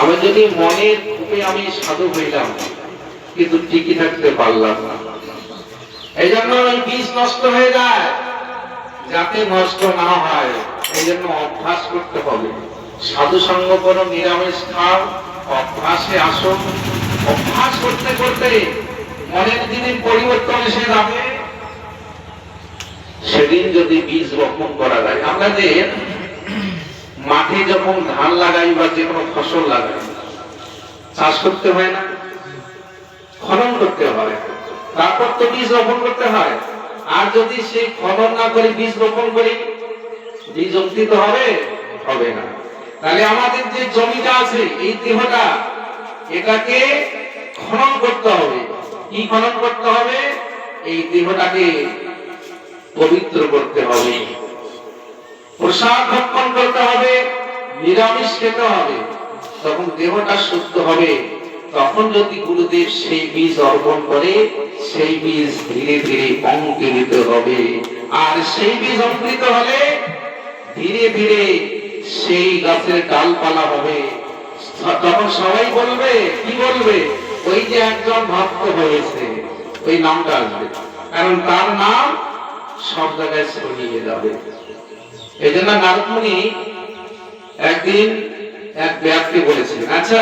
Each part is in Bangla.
আমি যদি মনের রূপে আমি সাধু হইলাম, কিন্তু টিকে থাকতে পারলাম না। এই জন্য ওই বীজ নষ্ট হয়ে যায় যাতে নষ্ট না হয় এই জন্য অভ্যাস করতে হবে। সাধু সঙ্গ করো, নিরামিষ খাও, অভ্যাসে আসো। অভ্যাস করতে করতে মনের দিনে পরিবর্তন এসে যাবে। সেদিন যদি বীজ বপন করা যায়, আমরা যে মাঠে যখন ধান লাগাই বা যে কোনো ফসল লাগাই, চাষ করতে হয় না, খনন করতে হয়। তারপর তো বীজ রোপণ করতে হয়। আর যদি সেই খনন না করে, বীজ রোপণ করি, বীজ অঙ্কিত হবে হবে না। তাহলে আমাদের যে জমিটা আছে, এই দেহটা, এটাকে খনন করতে হবে। কি খনন করতে হবে? এই দেহটাকে পবিত্র করতে হবে। প্রসাদ ভক্ষণ করতে হবে, নিরামিষ খেতে হবে। তখন দেহটা সুস্থ হবে, তখন যদি গুরুদেব সেই বীজ অর্পণ করে, সেই বীজ ধীরে ধীরে অঙ্কুরিত হবে। আর সেই বীজ অঙ্কুরিত হলে ধীরে ধীরে সেই গাছের ডালপালা হবে। তখন সবাই বলবে, কি বলবে? ওই যে একজন ভক্ত হয়েছে, ওই নামটা আসবে। কারণ তার নাম সব জায়গায় ছড়িয়ে যাবে। এই জন্য নারদমণি একদিন এক ব্যক্তি বলেছিলেন আচ্ছা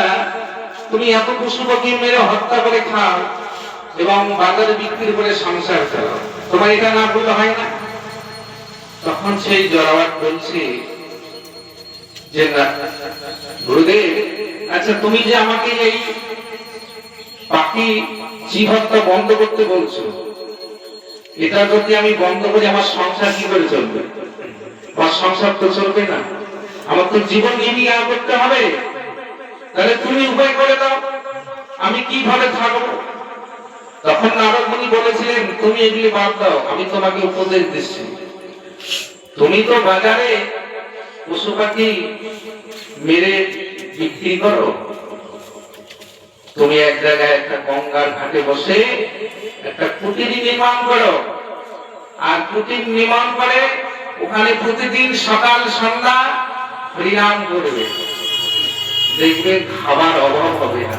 তুমি এত পশু পাখি মেরে হত্যা করে খাও এবং বাজারে বিক্রি করে সংসার চালাও। তোমার এটা না বললে হয় না? তখন সেই জরাবাট বলছে যে গুরুদেব আচ্ছা তুমি যে আমাকে এই পাখি হত্যা বন্ধ করতে বলছো এটা যদি আমি বন্ধ করি আমার সংসার কি করে চলবে? আমার সংসার তো চলবে না। আমার তো জীবন জীবিকা করতে হবে। তাহলে তুমি উপায় করে দাও। আমি কীভাবে থাকব? তখন নারদ মুনি বলেছিলেন, তুমি এগুলি বাদ দাও, আমি তোমাকে উপদেশ দিচ্ছি। তুমি তো বাজারে পশু পাখি মেরে বিক্রি করো। তুমি এক জায়গায় একটা গঙ্গার ঘাটে বসে একটা কুটির নির্মাণ করো। আর কুটির নির্মাণ করে ওখানে প্রতিদিন সকাল, সন্ধ্যা হরিনাম করবে। দেখবে খাবার অভাব হবে না।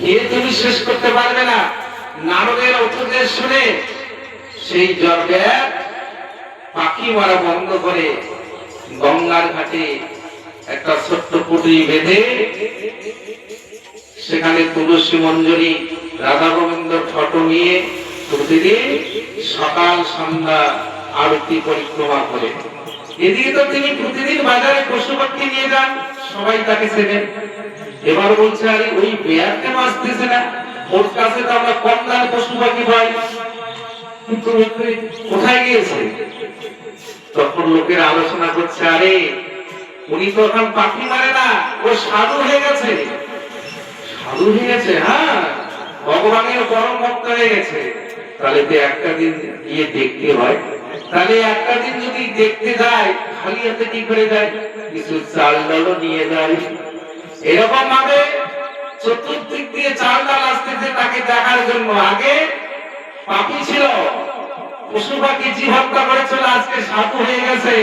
খেয়ে তুমি শেষ করতে পারবে না। নারদের উপদেশ শুনে সেই জর্গের পাখি মারা বন্ধ করে গঙ্গার ঘাটে একটা ছোট্ট কুটি বেঁধে সেখানে তুলসী মঞ্জরি, রাধা গোবিন্দ ফটো নিয়ে প্রতিদিন সকাল সন্ধ্যা আরতি পরিক্রমা করে। এদিকে তো তিনি প্রতিদিন বাজারে পশু পাখি নিয়ে যান, সবাই তাকে চেনেন এবার বলছে, আরে, ওই বেয়ার কেন আসতেছে না? ওর কাছে তো আমরা কম দামে পশু পাখি পাই কিন্তু কোথায় গিয়েছে? তখন লোকের আলোচনা করছে, আরে, উনি তো এখন পাখি মারে না, ও সাধু হয়ে গেছে। হয়ে গেছে হ্যাঁ? ভগবানের পরম ভক্ত হয়ে গেছে। তাহলে তো একটা দিন গিয়ে দেখতে হয়। তাহলে একটা দিন যদি দেখতে যায়, খালি হাতে কি করে যায়? কিছু চাল ডালও নিয়ে যায়। এরকম ভাবে চতুর্দিক দিয়ে চাল ডাল আসতেছে তাকে দেখার জন্য। আগে পাপি ছিল। পশু পাখি জীব হত্যা করেছিল আজকে সাধু হয়ে গেছে।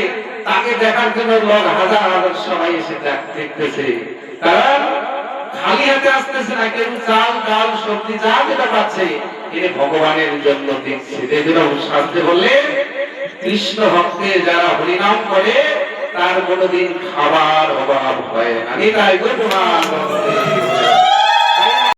তাকে দেখার জন্য লোক হাজার হাজার সবাই এসে দেখতেছে। কারণ খালি হাতে আসতেছে না কেউ চাল, ডাল, সবজি, যা যেটা পাচ্ছে, তিনি ভগবানের জন্য দিচ্ছে। যে জন্য শাস্ত্রে বললে, কৃষ্ণ ভক্তে যারা হরিনাম করে, তার কোনোদিন খাবার অভাব হয় না। তাই প্রমাণ